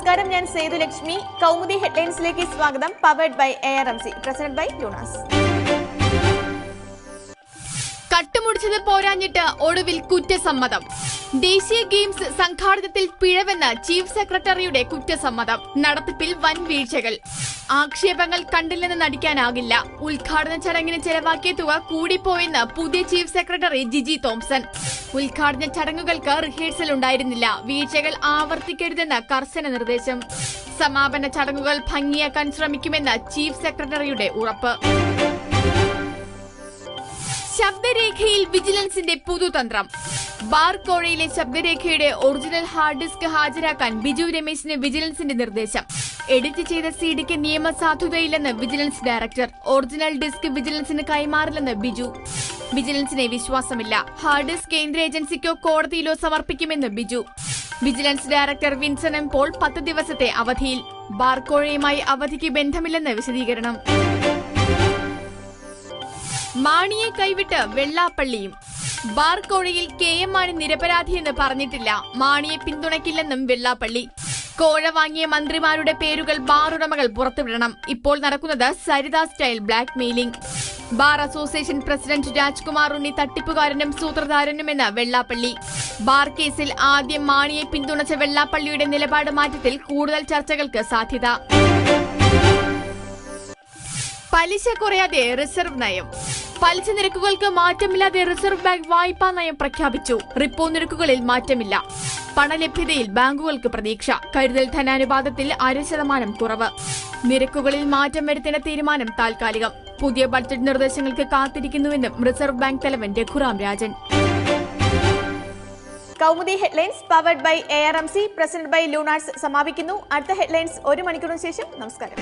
നമസ്കാരം ഞാൻ സേതുലക്ഷ്മി കൗമുദി ഹെഡ്ലൈൻസിലേക്ക് സ്വാഗതം. Powered by A R M C present by Lunars കട്ടുമുടിച്ചത് പോരാഞ്ഞിട്ട് ഒടുവിൽ കുറ്റസമ്മതം. ദേശീയ ഗെയിംസ് സംഘാടനത്തിൽ പിഴവെന്ന് ചീഫ് സെക്രട്ടറിയുടെ കുറ്റസമ്മതം. നടത്തിപ്പിൽ വൻ വീഴ്ചകൾ. ആക്ഷേപങ്ങൾ കണ്ടില്ലെന്ന് നടിക്കാനാകില്ല. ഉദ്ഘാടന ചടങ്ങിന് ചെലവാക്കിയ തുക കൂടിപ്പോയെന്ന് പുതിയ ചീഫ് സെക്രട്ടറി ജിജി തോംസൺ. ഉദ്ഘാടന ചടങ്ങുകൾക്ക് റിഹേഴ്സൽ ഉണ്ടായിരുന്നില്ല. വീഴ്ചകൾ ആവർത്തിക്കരുതെന്ന് കർശന നിർദ്ദേശം. സമാപന ചടങ്ങുകൾ ഭംഗിയാക്കാൻ ശ്രമിക്കുമെന്ന് ചീഫ് സെക്രട്ടറിയുടെ ഉറപ്പ്. ശബ്ദരേഖയിൽ വിജിലൻസിന്റെ പുതുതന്ത്രം. ബാർ കോഴയിലെ ശബ്ദരേഖയുടെ ഒറിജിനൽ ഹാർഡ് ഡിസ്ക് ഹാജരാക്കാൻ ബിജു രമേശിന് വിജിലൻസിന്റെ നിർദ്ദേശം. എഡിറ്റ് ചെയ്ത സിഡിക്ക് നിയമസാധുതയില്ലെന്ന് വിജിലൻസ് ഡയറക്ടർ. ഒറിജിനൽ ഡിസ്ക് വിജിലൻസിന് കൈമാറില്ലെന്ന് ബിജു. വിജിലൻസിനെ വിശ്വാസമില്ല. ഹാർഡ് ഡിസ്ക് കേന്ദ്ര ഏജൻസിക്കോ കോടതിയിലോ സമർപ്പിക്കുമെന്ന് Biju. Vigilance director Vinson M Paul പത്ത് ദിവസത്തെ അവധിയിൽ. ബാർക്കോഴയുമായി അവധിക്ക് ബന്ധമില്ലെന്ന് വിശദീകരണം. മാണിയെ കൈവിട്ട് വെള്ളാപ്പള്ളിയും. ബാർ കോഴയിൽ കെ എം മാണി നിരപരാധിയെന്ന് പറഞ്ഞിട്ടില്ല. മാണിയെ പിന്തുണയ്ക്കില്ലെന്നും വെള്ളാപ്പള്ളി. കോഴ വാങ്ങിയ മന്ത്രിമാരുടെ പേരുകൾ ബാർ ഉടമകൾ പുറത്തുവിടണം. ഇപ്പോൾ നടക്കുന്നത് Saritha style blackmailing bar association president Rajkumar Unni തട്ടിപ്പുകാരനും സൂത്രധാരനുമെന്ന് വെള്ളാപ്പള്ളി. ബാർ കേസിൽ ആദ്യം മാണിയെ പിന്തുണച്ച വെള്ളാപ്പള്ളിയുടെ നിലപാട് മാറ്റത്തിൽ കൂടുതൽ ചർച്ചകൾക്ക് സാധ്യത. പലിശ കുറയാതെ റിസർവ് നയം. പലിശ നിരക്കുകൾക്ക് മാറ്റമില്ലാതെ റിസർവ് ബാങ്ക് വായ്പാ നയം പ്രഖ്യാപിച്ചു. റിപ്പോ നിരക്കുകളിൽ മാറ്റമില്ല. പണലഭ്യതയിൽ ബാങ്കുകൾക്ക് പ്രതീക്ഷ. കരുതൽ ധനാനുപാതത്തിൽ അര ശതമാനം കുറവ്. നിരക്കുകളിൽ മാറ്റം വരുത്തേണ്ട തീരുമാനം താൽക്കാലികം. പുതിയ ബഡ്ജറ്റ് നിർദ്ദേശങ്ങൾക്ക് കാത്തിരിക്കുന്നുവെന്നും റിസർവ് ബാങ്ക് തലവൻ Raghuram Rajan. Kaumudi headlines powered by A R M C present by Lunars സമാപിക്കുന്നു. അടുത്ത ഹെഡ്ലൈൻസ് ഒരു മണിക്കൂറിന് ശേഷം. നമസ്കാരം.